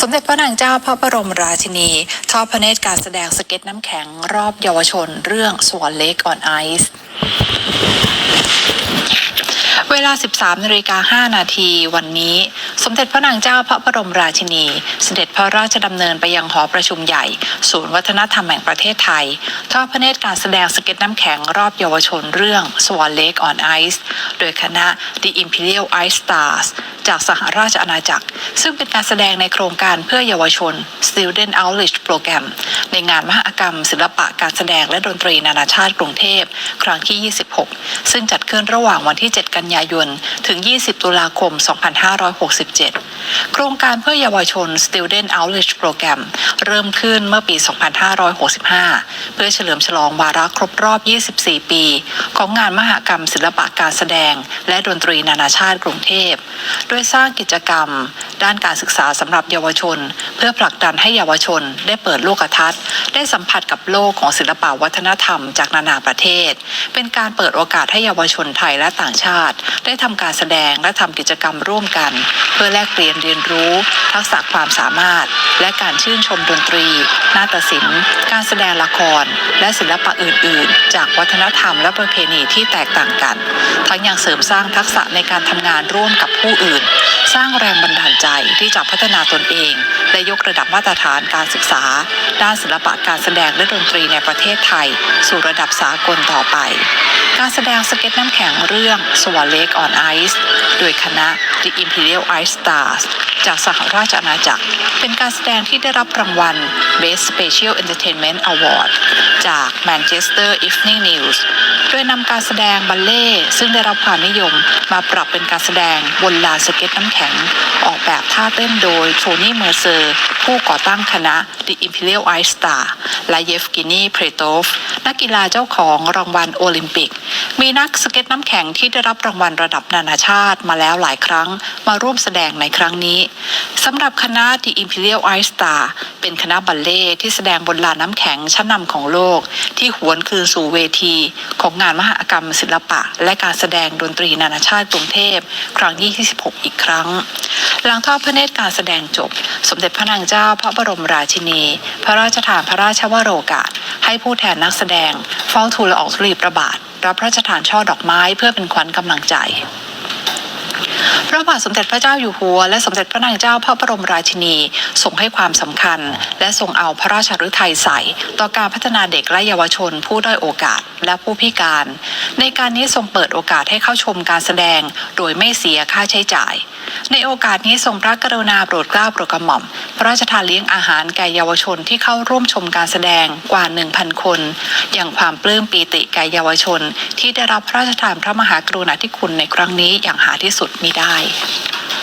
สมเด็จพระนางเจ้าพระบรมราชินี ทอดพระเนตรการแสดงสเก็ตน้ำแข็งรอบเยาวชนเรื่อง Swan Lake on Ice เวลา 13นาฬิกา5นาทีวันนี้ สมเด็จพระนางเจ้าพระบรมราชินี เสด็จพระราชดำเนินไปยังหอประชุมใหญ่ ศูนย์วัฒนธรรมแห่งประเทศไทย ทอดพระเนตรการแสดงสเก็ตน้ำแข็งรอบเยาวชนเรื่อง Swan Lake on Ice โดยคณะ The Imperial Ice Stars จากสหราชอาณาจักร ซึ่งเป็นการแสดงในโครงการเพื่อเยาวชน Student Outreach Program ในงานมหกรรม ศิลปะการแสดงและดนตรีนานาชาติกรุงเทพ ครั้งที่ 26 ซึ่งจัดขึ้นระหว่างวันที่ 7 กันยายน ถึง 20 ตุลาคม 2567 โครงการเพื่อเยาวชน Student Outreach Program เริ่มขึ้นเมื่อปี 2565 เพื่อเฉลิมฉลองวาระครบรอบ 24 ปี ของงานมหกรรมศิลปะการแสดง และดนตรีนานาชาติกรุงเทพ โดยสร้างกิจกรรม ด้านการศึกษาสำหรับเยาวชน เพื่อผลักดันให้เยาวชน ได้เปิดโลกทัศน์ ได้สัมผัสกับโลกของศิลปะวัฒนธรรมจากนานาประเทศ เป็นการเปิดโอกาสให้เยาวชนไทยและต่างชาติ ได้ทำการแสดงและทำกิจกรรมร่วมกัน เพื่อแลกเปลี่ยนเรียนรู้ ทักษะความสามารถ และการชื่นชมดนตรี นาฏศิลป์ การแสดงละคร และศิลปะอื่น ๆ จากวัฒนธรรมและประเพณีที่แตกต่างกัน ทั้งยังเสริมสร้างทักษะในการทำงานร่วมกับผู้อื่น สร้างแรงบันดาลใจที่จะพัฒนาตนเอง และยกระดับมาตรฐานการศึกษา ด้านศิลปะการแสดงและดนตรีในประเทศไทย สู่ระดับสากลต่อไป การแสดงสเก็ตน้ำแข็งเรื่อง Swan Lake on Ice โดยคณะ The Imperial Ice Stars จากสหราชอาณาจักร เป็นการแสดงที่ได้รับรางวัล Best Special Entertainment Award จาก Manchester Evening News โดยนำการแสดงบัลเล่ซึ่งได้รับความนิยมมาปรับเป็นการแสดงบนลานสเก็ตน้ำแข็ง ออกแบบท่าเต้นโดยโทนี่เมอร์เซอร์ ผู้ก่อตั้งคณะ The Imperial Ice Star และเยฟกินีเพรโตฟ นักกีฬาเจ้าของรางวัลโอลิมปิก มีนักสเก็ตน้ำแข็งที่ได้รับรางวัลระดับนานาชาติมาแล้วหลายครั้งมาร่วมแสดงในครั้งนี้ สำหรับคณะ The Imperial Ice Star เป็นคณะบัลเล่ที่แสดงบนลานน้ำแข็งชั้นนำของโลก ที่หวนคืนสู่เวที ของงานมหกรรมศิลปะ และการแสดงดนตรีนานาชาติกรุงเทพ ครั้งที่26 อีกครั้ง หลังทอดพระเนตรการแสดงจบ สมเด็จพระนางเจ้าพระบรมราชินี พระราชทานพระราชวโรกาส ให้ผู้แทนนักแสดงเฝ้าทูลละอองธุลีพระบาทรับพระราชทานช่อดอกไม้เพื่อเป็นขวัญกำลังใจ พระบาทสมเด็จพระเจ้าอยู่หัว และสมเด็จพระนางเจ้าพระบรมราชินีทรงให้ความสำคัญ และทรงเอาพระราชฤทัยใส่ ต่อการพัฒนาเด็กและเยาวชน ผู้ด้อยโอกาสและผู้พิการ ในการนี้ทรงเปิดโอกาสให้เข้าชมการแสดง โดยไม่เสียค่าใช้จ่าย ในโอกาสนี้ทรงพระกรุณาโปรดเกล้าโปรดกระหม่อม พระราชทานเลี้ยงอาหารแก่เยาวชนที่เข้าร่วมชมการแสดงกว่า 1,000 คน อย่างความปลื้มปีติแก่เยาวชน ที่ได้รับพระราชทานพระมหากรุณาธิคุณในครั้งนี้อย่างหาที่สุดไม่ได้